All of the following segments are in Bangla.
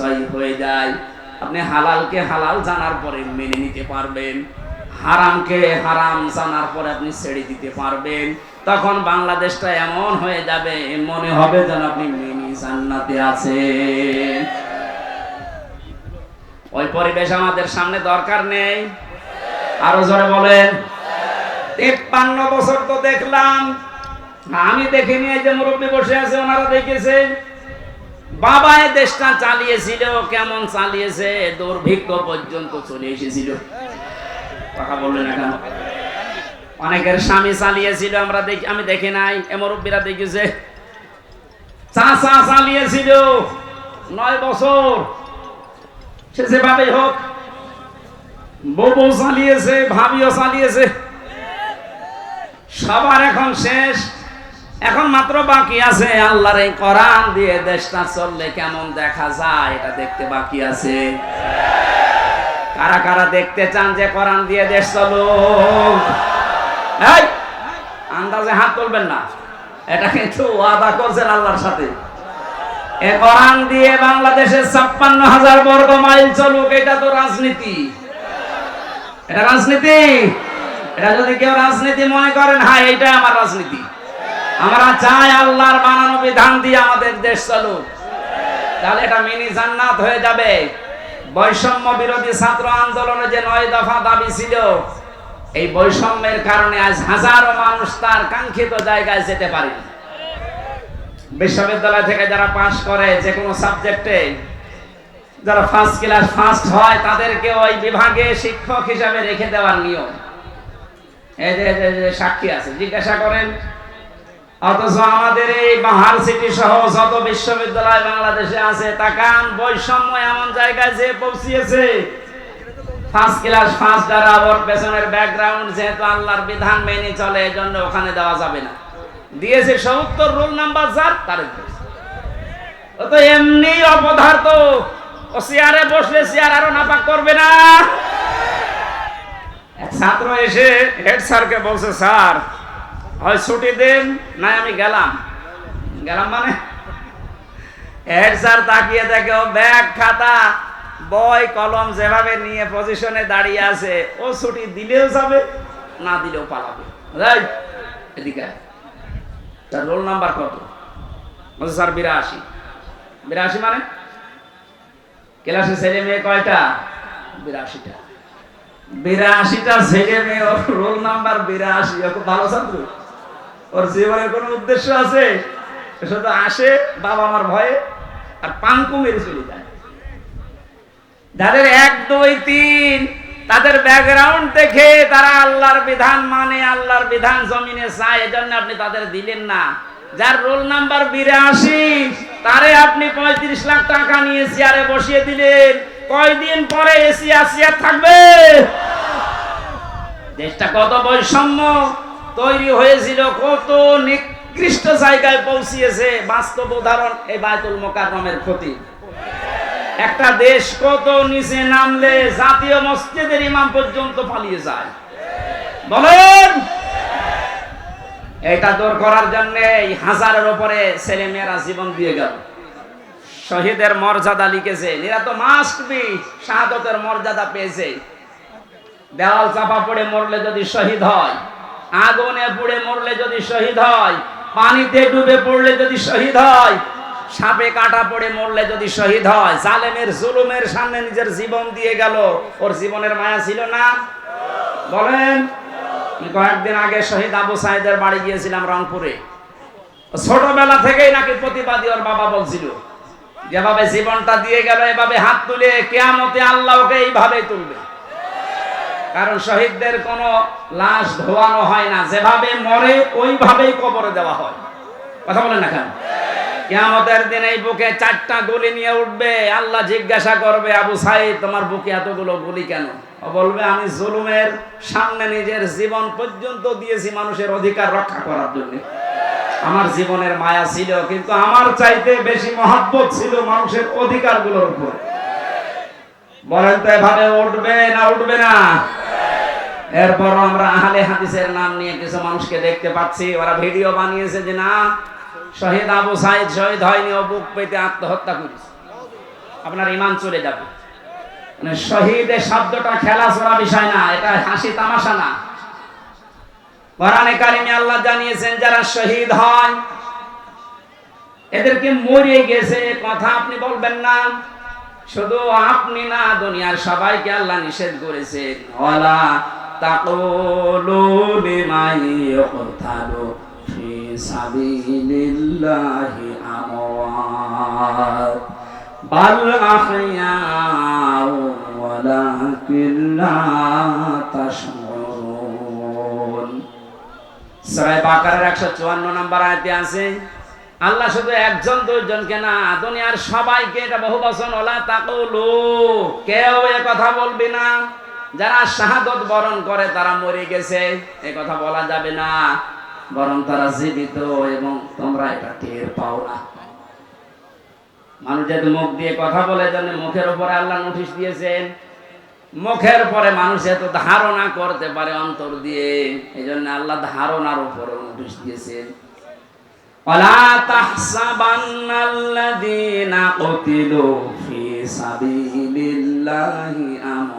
পরিচয় হয়ে যায়। আপনি হালালকে হালাল জানার পরে মেনে নিতে পারবেন। হারামকে হারাম জানার পরে আপনি ছেড়ে দিতে পারবেন। তখন বাংলাদেশটা এমন হয়ে যাবে, মনে হবে যেন আপনি মিনি জান্নাতে আছেন। ওই পরিবেশ আমাদের সামনে দরকার নেই। আরও জোরে বলেন। তেপ্পান্ন বছর তো দেখলাম। আমি দেখিনি, এই যে মুরব্বী বসে আছে, ওনারা দেখেছে। বাবা এ দেশটা চালিয়েছিল, কেমন চালিয়েছে? দুর্ভিক্ষ পর্যন্ত চলে এসেছিল। কথা বললেন না কেন? অনেকের স্বামী চালিয়েছিল, আমরা দেখি আমি দেখি নাই এ মুরব্বীরা দেখেছে। চাচা চালিয়েছিল, নয় বছর। সে যেভাবেই হোক, বউ চালিয়েছে, ভাবিও চালিয়েছে। সবার এখন শেষ। এখন মাত্র বাকি আছে, আল্লাহর এই কোরআন দিয়ে দেশটা চললে কেমন দেখা যায় এটা দেখতে বাকি আছে? কারা কারা দেখতে চান যে কোরআন দিয়ে দেশ চলো আন্দাজে হাত তুলবেন না। এটা কিন্তু ওয়াদা করছেন আল্লাহর সাথে। এ কোরআন দিয়ে বাংলাদেশের ছাপ্পান্ন হাজার বর্গ মাইল চলুক, এটা তো রাজনীতি। এটা রাজনীতি? এটা যদি কেউ রাজনীতি মনে করেন হ্যাঁ এইটাই আমার রাজনীতি। আমরা চাই আল্লাহর বানানো বিধান দিয়ে আমাদের দেশ চলুক। তাহলে এটা মিনি জান্নাত হয়ে যাবে। বৈষম্য বিরোধী ছাত্র আন্দোলনে যে নয় দফা দাবি ছিল, এই বৈষম্যের কারণে আজ হাজারো মানুষ তার কাঙ্ক্ষিত জায়গায় যেতে পারে বিশ্ববিদ্যালয় থেকে যারা পাশ করে যে কোনো সাবজেক্টে, যারা ফার্স্ট ক্লাস ফার্স্ট হয়, তাদেরকে ওই বিভাগে শিক্ষক হিসাবে রেখে দেওয়ার নিয়ম। এই যে সাক্ষী আছে, জিজ্ঞাসা করেন অথচ আমাদের এই বাহার সিটি সহ যত বিশ্ববিদ্যালয় বাংলাদেশে আছে, তাকান, বৈষম্য এমন জায়গায় যে পৌঁছিয়েছে। ফার্স্ট ক্লাস ফার্স্ট পেছনের ব্যাকগ্রাউন্ড যেহেতু আল্লাহর বিধান মেনে চলে ওখানে দেওয়া যাবে না। দিয়েছে সত্তর রোল নাম্বার যার, তার তো এমনি অপদার্থ, ও চেয়ারে বসলে চেয়ার আরও নাপাক করবে না। ছাত্র এসে হেড স্যারকে বলছে স্যার হয় ছুটি দেন না আমি গেলাম। গেলাম মানে? তাকিয়ে ব্যাগ, খাতা, বই, কলম যেভাবে নিয়ে পজিশনে দাঁড়িয়ে আছে, ও ছুটি দিলেও যাবে, না দিলেও পালাবে। তার রোল নাম্বার কত? বলছে, স্যার, বিরাশি। বিরাশি মানে? ক্লাসে ছেলে মেয়ে কয়টা? বিরাশিটা। বিরাশিটা ছেলে মেয়ে, ওর রোল নাম্বার বিরাশি। ভালো ছাত্র। ওর জীবনের কোনো উদ্দেশ্য আছে? শুধু আসে, বাবা আমার ভয়ে, আর পাঙ্কু মেরে চলে যায়। যাদের এক, দুই, তিন, তাদের ব্যাকগ্রাউন্ড দেখে তারা আল্লাহর বিধান মানে আল্লাহর বিধান জমিনে চায়, এজন্য আপনি তাদের দিলেন না। যার রোল নাম্বার বিরাশি, তারে আপনি পঁয়ত্রিশ লাখ টাকা নিয়ে চেয়ারে বসিয়ে দিলেন। কয়দিন পরে এসি আসিয়া থাকবে? দেশটা কত বৈষম্য? তৈরি হয়েছিল। কত নিকৃষ্ট জায়গায় পৌঁছিয়েছে বাস্তব উদাহরণ এই বায়তুল মোকাররমের ক্ষতি। একটা দেশ কত নিচে নামলে জাতীয় মসজিদের ইমাম পর্যন্ত পালিয়ে যায়। বলেন! এটা দূর করার জন্য এই হাজারের উপরে ছেলে মেয়েরা জীবন দিয়ে গেল। শহীদের মর্যাদা লিখেছে। এরা তো মাস্ক বি শাহাদতের মর্যাদা পেয়েছে। দেওয়াল চাপা পড়ে মরলে যদি শহীদ হয় আগুনে পুড়ে মরলে যদি শহীদ হয়, পানিতে ডুবে পড়লে যদি শহীদ হয়, সাপে কাটা পড়ে মরলে যদি শহীদ হয়, জালেমের জুলুমের সামনে নিজের জীবন দিয়ে গেল, ওর জীবনের মায়া ছিল না? বলেন কয়েকদিন আগে শহীদ আবু সাহেদের বাড়ি গিয়েছিলাম রংপুরে। ছোটবেলা থেকেই নাকি প্রতিবাদী ওর বাবা বলছিল, যেভাবে জীবনটা দিয়ে গেল, এভাবে হাত তুলে কেয়ামতে আল্লাহকে এইভাবে তুলবে। কারণ শহীদদের কোনো লাশ ধোয়ানো হয় না। যেভাবে মরে, ওইভাবেই কবরে দেওয়া হয়। কথা বলেন না কেন? কেয়ামতের দিন এই বুকে চারটা গুলি নিয়ে উঠবে। আল্লাহ জিজ্ঞাসা করবে, আবু সাইদ, তোমার বুকে এতগুলো গুলি কেন? বলবে, আমি জুলুমের সামনে নিজের জীবন পর্যন্ত দিয়েছি মানুষের অধিকার রক্ষা করার জন্য। আমার জীবনের মায়া ছিল, কিন্তু আমার চাইতে বেশি মহাব্বত ছিল মানুষের অধিকারগুলোর উপর। বলেন তো এভাবে উঠবে না উঠবে না। এরপর আমরা আহলে হাদিসের নাম নিয়ে কিছু মানুষকে দেখতে পাচ্ছি। ওরা ভিডিও বানিয়েছে যে না, শহীদ আবু সাইদ শহীদ হয়নি, ও বুক পেতে আত্মহত্যা করেছে। আপনার ইমান চলে যাবে। মানে শহীদের শব্দটা খেলা ছোড়া বিষয় না, এটা হাসি তামাশা না। কোরআনে কারিমে আল্লাহ জানিয়েছেন, যারা শহীদ হয়, এদেরকে মরে গেছে কথা আপনি বলবেন না। শুধু আপনি না, দুনিয়ার সবাইকে আল্লাহ নিষেধ করেছে ওয়ালা লা বাকারার 154 নম্বর আয়াতে আছে, আল্লাহ শুধু একজন দুইজনকে না, দুনিয়ার সবাইকে এটা বহু বচন, ওলা তাকুলু, কেউ কথা বলবি না। যারা শাহাদত বরণ করে তারা মরে গেছে এ কথা বলা যাবে না বরং তারা জীবিত এবং তোমরা এটা টের পাও না মানুষ যেহেতু মুখ দিয়ে কথা বলে জন্য মুখের উপরে আল্লাহ নোটিশ দিয়েছেন মুখের পরে মানুষ এত ধারণা করতে পারে অন্তর দিয়ে এই জন্য আল্লাহ ধারণার উপরে নোটিশ দিয়েছেন ولا تحسبن الذين قتلوا في سبيل الله أمواتا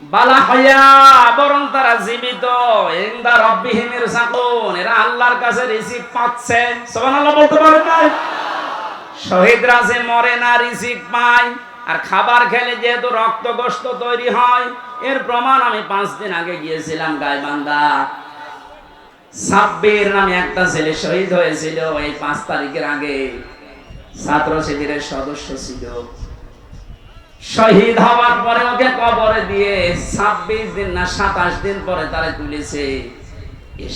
বালা হইয়া বরং তারা জীবিত। ইন্দা সাকুন এরা আল্লাহর কাছে রিসিভ পাচ্ছে। বলতে পারেন না শহীদরা যে মরে না রিসিভ পায়, আর খাবার খেলে যেহেতু রক্ত গোস্ত তৈরি হয়, এর প্রমাণ আমি পাঁচ দিন আগে গিয়েছিলাম গাইবান্ধা। সাব্বির নামে একটা ছেলে শহীদ হয়েছিল, এই পাঁচ তারিখের আগে। ছাত্র শিবিরের সদস্য ছিল। শহীদ হওয়ার পরে ওকে কবরে দিয়ে ছাব্বিশ দিন না সাতাশ দিন পরে তারা তুলেছে।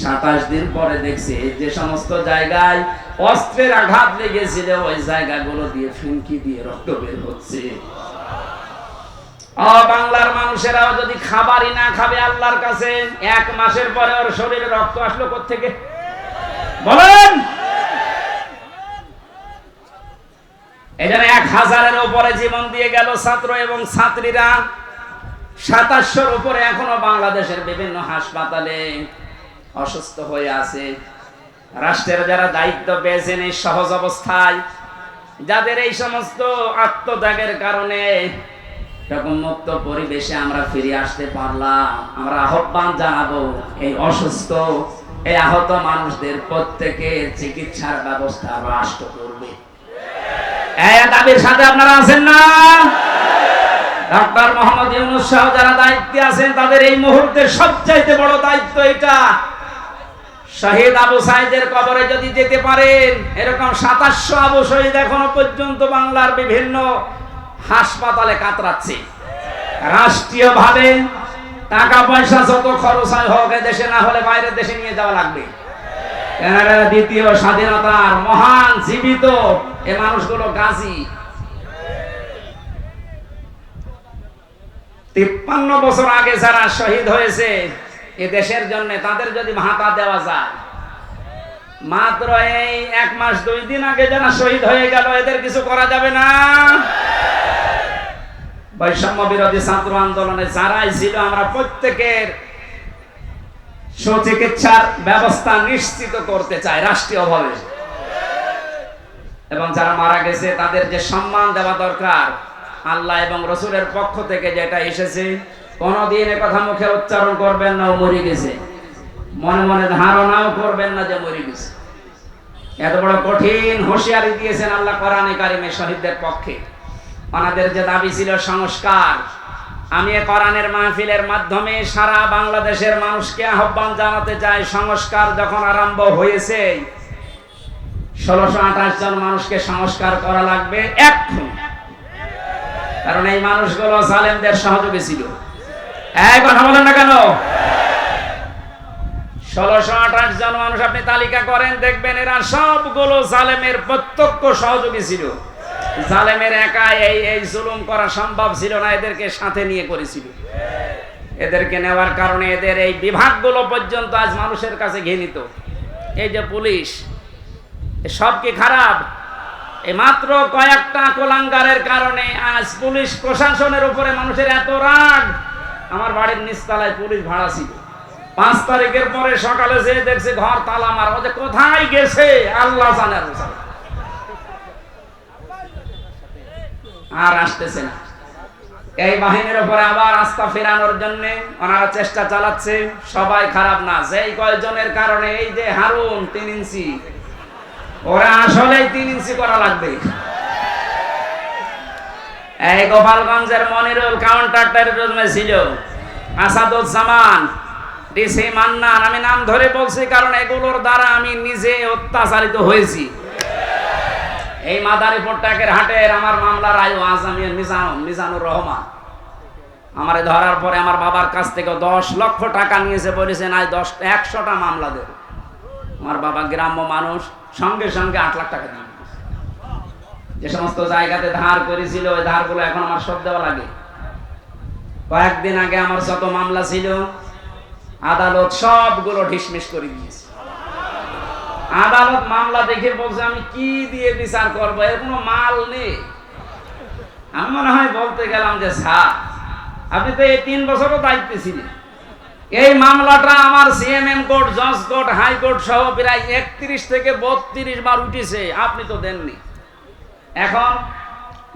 সাতাশ দিন পরে দেখছে যে সমস্ত জায়গায় অস্ত্রের আঘাত লেগেছিল, ওই জায়গাগুলো দিয়ে ফিনকি দিয়ে রক্ত বের হচ্ছে। বাংলার মানুষেরাও যদি খাবারই না খাবে আল্লাহর কাছে, এক মাসের পরে ওর শরীরে রক্ত আসলো কোথেকে বলেন! এখানে এক হাজারের উপরে জীবন দিয়ে গেল ছাত্র এবং ছাত্রীরা। সাতাশশোর উপরে এখনও বাংলাদেশের বিভিন্ন হাসপাতালে অসুস্থ হয়ে আছে। রাষ্ট্রের যারা দায়িত্ব পেয়েছেন এই সহজ অবস্থায়, যাদের এই সমস্ত আত্মত্যাগের কারণে এরকম মুক্ত পরিবেশে আমরা ফিরে আসতে পারলাম। আমরা আহ্বান জানাব, এই অসুস্থ, এই আহত মানুষদের প্রত্যেকের চিকিৎসার ব্যবস্থা রাষ্ট্র করবে। দাবির সাথে আপনারা আছেন না? ডক্টর মোহাম্মদ ইউনুস সাহ যারা দায়িত্বে আছেন, তাদের এই মুহূর্তে সবচাইতে বড় দায়িত্ব এটা। শহীদ আবু সাইদের কবরে যদি যেতে পারেন, এরকম সাতাশশো আবু শহীদ এখনও পর্যন্ত বাংলার বিভিন্ন হাসপাতালে কাতরাচ্ছে। রাষ্ট্রীয় ভাবে টাকা পয়সা যত খরচ হয় হোক দেশে না হলে বাইরের দেশে নিয়ে যাওয়া লাগবে। কেনাডার দ্বিতীয় স্বাধীনতার মহান জীবিত এ মানুষগুলো গাজী। তিপ্পান্ন বছর আগে যারা শহীদ হয়েছে, এ দেশের জন্য তাদের যদি ভাতা দেওয়া যায়, মাত্র এই এক মাস দুই দিন আগে যারা শহীদ হয়ে গেল, এদের কিছু করা যাবে না? বৈষম্য বিরোধী ছাত্র আন্দোলনে যারাই ছিল, আমরা প্রত্যেকের সুচিকিৎসার ব্যবস্থা নিশ্চিত করতে চাই রাষ্ট্রীয়ভাবে এবং যারা মারা গেছে, তাদের যে সম্মান দেওয়া দরকার, আল্লাহ এবং রসুলের পক্ষ থেকে যেটা এসেছে, কোনদিন এ কথা মুখে উচ্চারণ করবেন না ও মরে গেছে। মনে মনে ধারণাও করবেন না যে মরে গেছে। এত বড় কঠিন হুঁশিয়ারি দিয়েছেন আল্লাহ কোরআনে শহীদদের পক্ষে। ওনাদের যে দাবি ছিল সংস্কার আমি কোরআনের মাহফিলের মাধ্যমে সারা বাংলাদেশের মানুষকে আহ্বান জানাতে চাই, সংস্কার যখন আরম্ভ হয়েছে, ষোলোশো আঠাশ জন মানুষকে সংস্কার করা লাগবে এখন। কারণ এই মানুষগুলো জালেমদের সহযোগী ছিল। কথা বলেন না কেন? ষোলোশো আঠাশ জন মানুষ আপনি তালিকা করেন, দেখবেন এরা সবগুলো সালেমের প্রত্যক্ষ সহযোগী ছিল। জালেমের একা এই এই জুলুম করা সম্ভব ছিল না, এদেরকে সাথে নিয়ে করেছিল। এদেরকে নেওয়ার কারণে এদের এই বিভাগগুলো পর্যন্ত আজ মানুষের কাছে ঘৃণিত। এই যে পুলিশ সব কি খারাপ? মাত্র কয়েকটা কোলাঙ্গারের কারণে আজ পুলিশ প্রশাসনের উপরে মানুষের এত রাগ। আমার বাড়ির নিচতলায় পুলিশ ভাড়া ছিল। পাঁচ তারিখের পরে সকালে যে দেখছে ঘর তালা মার। কোথায় গেছে? আল্লাহ জানে। আর আসতেছে না। এই বাহিনীর উপরে আবার আস্থা ফেরানোর জন্য ওনারা চেষ্টা চালাচ্ছে। সবাই খারাপ না, যেই কয়জনের কারণে, এই যে হারুন, তিন ইঞ্চি। ওরা আসলেই তিন ইঞ্চি করা লাগবে। এই গোপালগঞ্জের মনিরুল কাউন্টার টেরোরিজমে ছিল। আসাদুজ্জামান, ডিসি মান্নান, আমি নাম ধরে বলছি কারণ এগুলোর দ্বারা আমি নিজে অত্যাচারিত হয়েছি। এই মাদারীপুর টাকের হাটের আমার মামলার আয়ু আজমির মিজানুর মিজানুর রহমান। আমারে ধরার পরে আমার বাবার কাছ থেকে দশ লক্ষ টাকা নিয়েছে বলেছেন আজ দশ, একশোটা মামলা দেব আমার বাবা গ্রাম্য মানুষ, সঙ্গে সঙ্গে আট লাখ টাকা দিয়ে যে সমস্ত জায়গাতে ধার করেছিল, ওই ধারগুলো এখন আমার সব দেওয়া লাগে। কয়েকদিন আগে আমার যত মামলা ছিল, আদালত সবগুলো ঢিসমিস করে দিয়েছে। আদালত মামলা দেখে বলছে, আমি কি দিয়ে বিচার করব? এর কোনো মাল নেই। আমি মনে হয় বলতে গেলাম যে, স্যার, আপনি তো এই তিন বছরও দায়িত্বে ছিলেন। এই মামলাটা আমার সিএমএম কোর্ট, জজ কোর্ট হাইকোর্ট সহ প্রায় একত্রিশ থেকে বত্রিশ বার উঠেছে। আপনি তো দেননি। এখন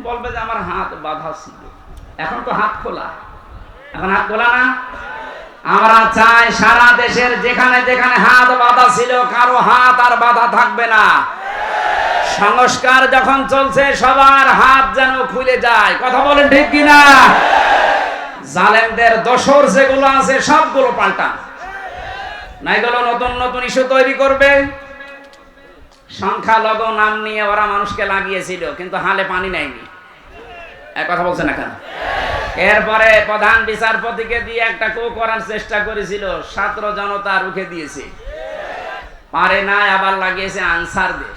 বলবে যে, আমার হাত বাধা ছিল। এখন তো হাত খোলা। এখন হাত খোলা না? আমরা চাই সারা দেশের যেখানে যেখানে হাত বাধা ছিল, কারও হাত আর বাধা থাকবে না। সংস্কার যখন চলছে, সবার হাত যেন খুলে যায়। কথা বলেন ঠিক কিনা? জালেমদের দোসর যেগুলো আছে, সবগুলো পাল্টান না এগুলো নতুন নতুন ইস্যু তৈরি করবে। সংখ্যালঘু নাম নিয়ে ওরা মানুষকে লাগিয়েছিল, কিন্তু হালে পানি নেয়নি। এক কথা বলছে না কেন? এরপরে প্রধান বিচারপতিকে দিয়ে একটা কো করার চেষ্টা করেছিল, ছাত্র জনতা রুখে দিয়েছে। পারে না আবার লাগিয়েছে আনসারদের।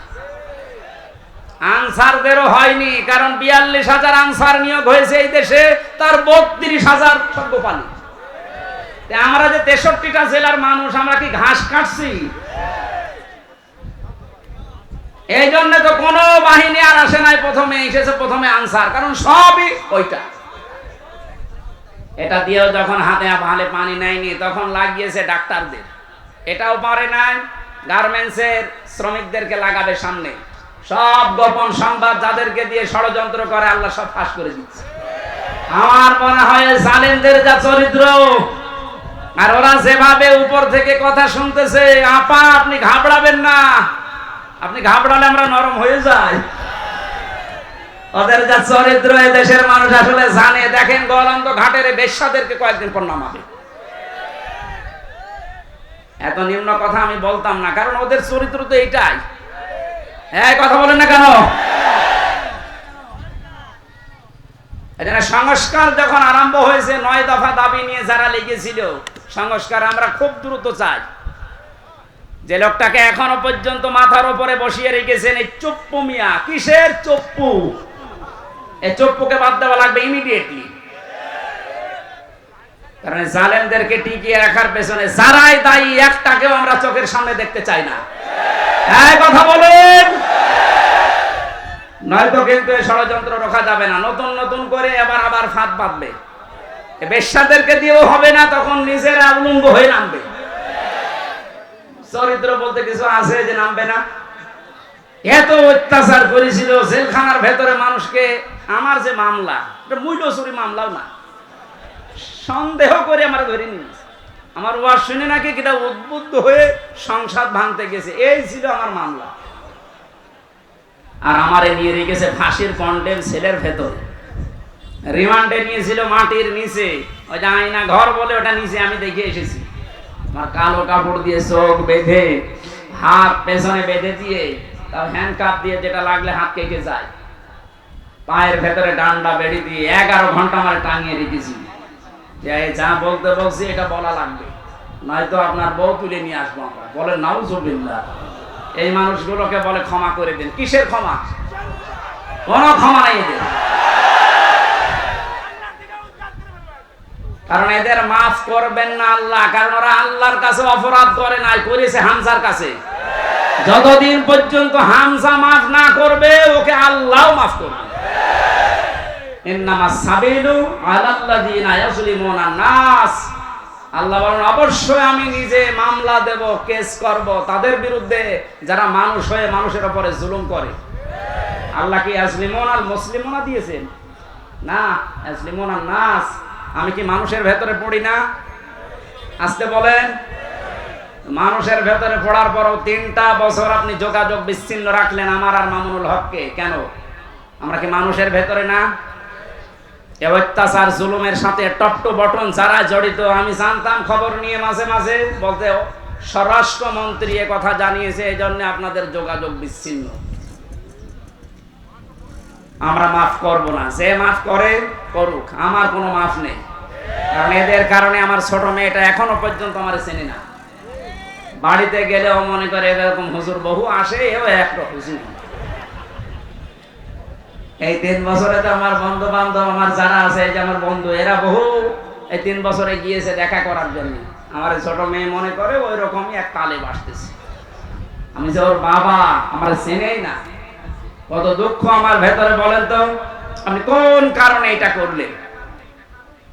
আনসারদেরও হয়নি, কারণ বিয়াল্লিশ হাজার আনসার নিয়োগ হয়েছে এই দেশে, তার বত্রিশ হাজার আমরা যে তেষট্টিটা জেলার মানুষ, আমরা কি ঘাস কাটছি? এই জন্য তো কোনো বাহিনী আর আসে নাই প্রথমে, এসেছে প্রথমে আনসার, কারণ সবই ওইটা। এটা দিয়েও যখন হাতে ভালে পানি নেয়নি, তখন লাগিয়েছে ডাক্তারদের। এটাও পারে নাই গার্মেন্টসের শ্রমিকদেরকে লাগাবে সামনে। সব গোপন সংবাদ যাদেরকে দিয়ে ষড়যন্ত্র করে, আল্লাহ সব ফাঁস করে দিচ্ছে। আমার মনে হয় জালেমদের যা চরিত্র, আর ওরা যেভাবে উপর থেকে কথা শুনতেছে, আপা, আপনি ঘাবড়াবেন না। আপনি ঘাবড়ালে আমরা নরম হয়ে যাই। ওদের যা চরিত্র দেশের মানুষ আসলে জানে, দেখেন গলন্ত ঘাটের বেশ্যাদেরকে কয়েকদিন পর নামাবে। এত নিম্ন কথা আমি বলতাম না, কারণ ওদের চরিত্র তো এইটাই। হ্যাঁ কথা বলেন না কেন? সংস্কার যখন আরম্ভ হয়েছে, নয় দফা দাবি নিয়ে যারা লেগেছিল, সংস্কার আমরা খুব দ্রুত চাই। যে লোকটাকে এখনও পর্যন্ত মাথার উপরে বসিয়ে রেখেছেন এই চপ্পু মিয়া। কিসের চপ্পু? এই চপ্পুকে বাদ দেওয়া লাগবে ইমিডিয়েটলি কারণ জালেমদেরকে টিকিয়ে রাখার পেছনে যারাই দায়ী, একটাকেও আমরা চোখের সামনে দেখতে চাই না। কথা বলেন। নয়তো কিন্তু এই ষড়যন্ত্র যাবে না। নতুন নতুন করে আবার ফাঁদ বাঁধবে। বেশ্যাদেরকে দিয়েও হবে না, তখন হয়ে নামবে। চরিত্র বলতে কিছু আছে যে নামবে না? এত অত্যাচার করেছিল জেলখানার ভেতরে মানুষকে আমার যে মামলা, এটা মূল্য চুরি মামলাও না। সন্দেহ করে আমার ধরে নিয়েছে আমার ওয়াজ শুনে নাকি কিটা উদ্বুদ্ধ হয়ে সংসাদ ভাঙতে গেছে। এই ছিল আমার মামলা। আর আমারে নিয়ে রেখেছে ফাঁসির কন্ডেম সেলের ভেতর। রিমান্ডে নিয়েছিল মাটির নিচে। ওই যে আয়না ঘর বলে ওটা নিচে আমি দেখে এসেছি। আমার কালো কাপড় দিয়ে চোখ বেঁধে, হাত পেছনে বেঁধে দিয়ে তার হ্যান্ড কাপ দিয়ে যেটা লাগলে হাত কেটে যায়। পায়ের ভেতরে ডান্ডা বেড়ি দিয়ে এগারো ঘণ্টা আমার টাঙিয়ে রেখেছি। যা বলতে বলছি, এটা বলা লাগবে। নয়তো আপনার বউ তুলে নিয়ে আসব বলে নাও জবিল্লা এই মানুষগুলোকে বলে, ক্ষমা করে দিন। কিসের ক্ষমা? কোনো ক্ষমা নাই এদের। কারণ এদের মাফ করবেন না আল্লাহ, কারণ ওরা আল্লাহর কাছে অপরাধ করে নাই, করেছে হামসার কাছে। যতদিন পর্যন্ত হামসা মাফ না করবে, ওকে আল্লাহ মাফ করবে। অবশ্যই আমি নিজে মামলা কেস তাদের বিরুদ্ধে যারা মানুষ হয়ে মানুষের উপরে জুলুম করে। আল্লাহ কি দিয়েছেন? না নাস। আমি কি মানুষের ভেতরে পড়ি না? আসতে বলেন। মানুষের ভেতরে পড়ার পরও তিনটা বছর আপনি যোগাযোগ বিচ্ছিন্ন রাখলেন আমার আর মামুনুল হককে। কেন? আমরা কি মানুষের ভেতরে না? অত্যাচার, জুলুমের সাথে বটন যারা জড়িত, আমি জানতাম, খবর নিয়ে মাঝে মাঝে বলতে স্বরাষ্ট্রমন্ত্রী এ কথা জানিয়েছে এই জন্য আপনাদের যোগাযোগ বিচ্ছিন্ন। আমরা মাফ করব না, যে মাফ করে, করুক, আমার কোনো মাফ নেই। কারণ এদের কারণে আমার ছোট মেয়েটা এখনও পর্যন্ত আমার চেনে না। বাড়িতে গেলেও মনে করে এরকম হুজুর বহু আসে, এও একটা হুজুর। এই তিন বছরে তো আমার বন্ধু বান্ধব আমার যারা আছে, এই যে আমার বন্ধু, এরা বহু এই তিন বছরে গিয়েছে দেখা করার জন্য। আমার ছোট মেয়ে মনে করে ওই রকমই এক তালে বাসতেছে। আমি যে ওর বাবা, আমার চেনেই না। কত দুঃখ আমার ভেতরে, বলেন তো, আপনি কোন কারণে এটা করলেন?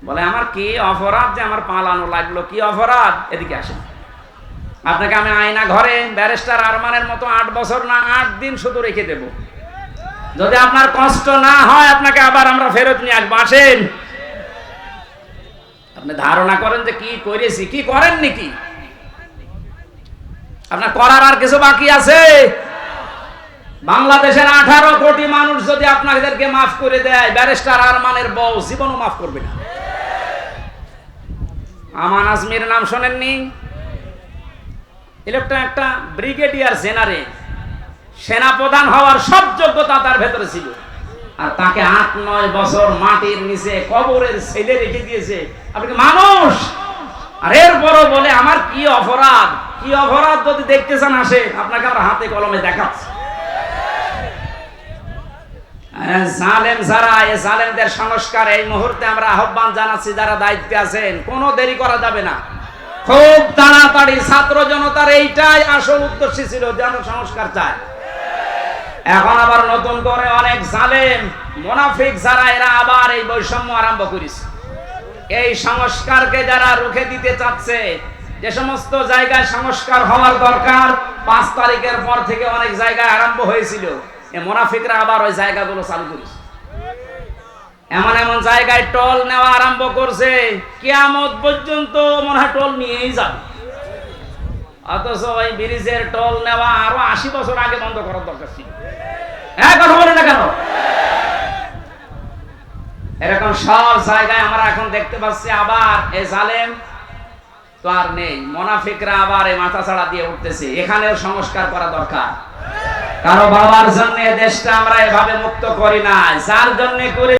বলে, আমার কি অপরাধ যে আমার পালানো লাগল? কি অপরাধ? এদিকে আসেন। আপনাকে আমি আয়না ঘরে ব্যারিস্টার আরমানের মতো আট বছর না, আট দিন শুধু রেখে দেব। যদি আপনার কষ্ট না হয়, আপনাকে আবার আমরা ফেরত নিয়ে আসব। আসেন। আপনি ধারণা করেন যে কি করেছি, কি করেন নাকি? আপনার করার আর কিছু বাকি আছে? বাংলাদেশের আঠারো কোটি মানুষ যদি আপনাদেরকে মাফ করে দেয়, ব্যারিস্টার আরমানের বউ জীবনও মাফ করবে না। আমান আজমির নাম শোনেননি? এলোকটা একটা ব্রিগেডিয়ার জেনারেল। সেনাপ্রধান হওয়ার সব যোগ্যতা তার ভেতরে ছিল। আর তাকে আট, নয় বছর মাটির নিচে কবরের ছেলে রেখে দিয়েছে। আপনি মানুষ? আর এরপরও বলে, আমার কি অপরাধ? কি অপরাধ যদি দেখতে চান আসে, আপনাকে আমরা হাতে কলমে দেখাচ্ছি। যারা এই জালেমদের সংস্কার, এই মুহূর্তে আমরা আহ্বান জানাচ্ছি, যারা দায়িত্বে আছেন, কোনো দেরি করা যাবে না। খুব তাড়াতাড়ি ছাত্র জনতার এইটাই আসল উদ্দেশ্য ছিল যে আমরা সংস্কার চাই এখন আবার নতুন করে অনেক জালেম, মোনাফিক যারা, এরা আবার এই বৈষম্য আরম্ভ করেছে। এই সংস্কারকে যারা রুখে দিতে চাচ্ছে, যে সমস্ত জায়গায় সংস্কার হওয়ার দরকার, পাঁচ তারিখের পর থেকে অনেক জায়গায় আরম্ভ হয়েছিল। এ মোনাফিকরা আবার ওই জায়গাগুলো চালু করেছে। এমন এমন জায়গায় টোল নেওয়া আরম্ভ করছে, কেয়ামত পর্যন্ত মনে হয় টোল নিয়েই যাবে। অথচ ওই ব্রিজের টোল নেওয়া আরও আশি বছর আগে বন্ধ করার দরকার ছিল। হ্যাঁ কথা বলে না কেন? এরকম সব জায়গায় আমরা এখন দেখতে পাচ্ছি আবার এই জালেম তো আর নেই। মোনাফিকরা আবার এই মাথা ছাড়া দিয়ে উঠতেছে। এখানেও সংস্কার করা দরকার। কারও বাবার জন্য দেশটা আমরা এভাবে মুক্ত করি না যার জন্য করে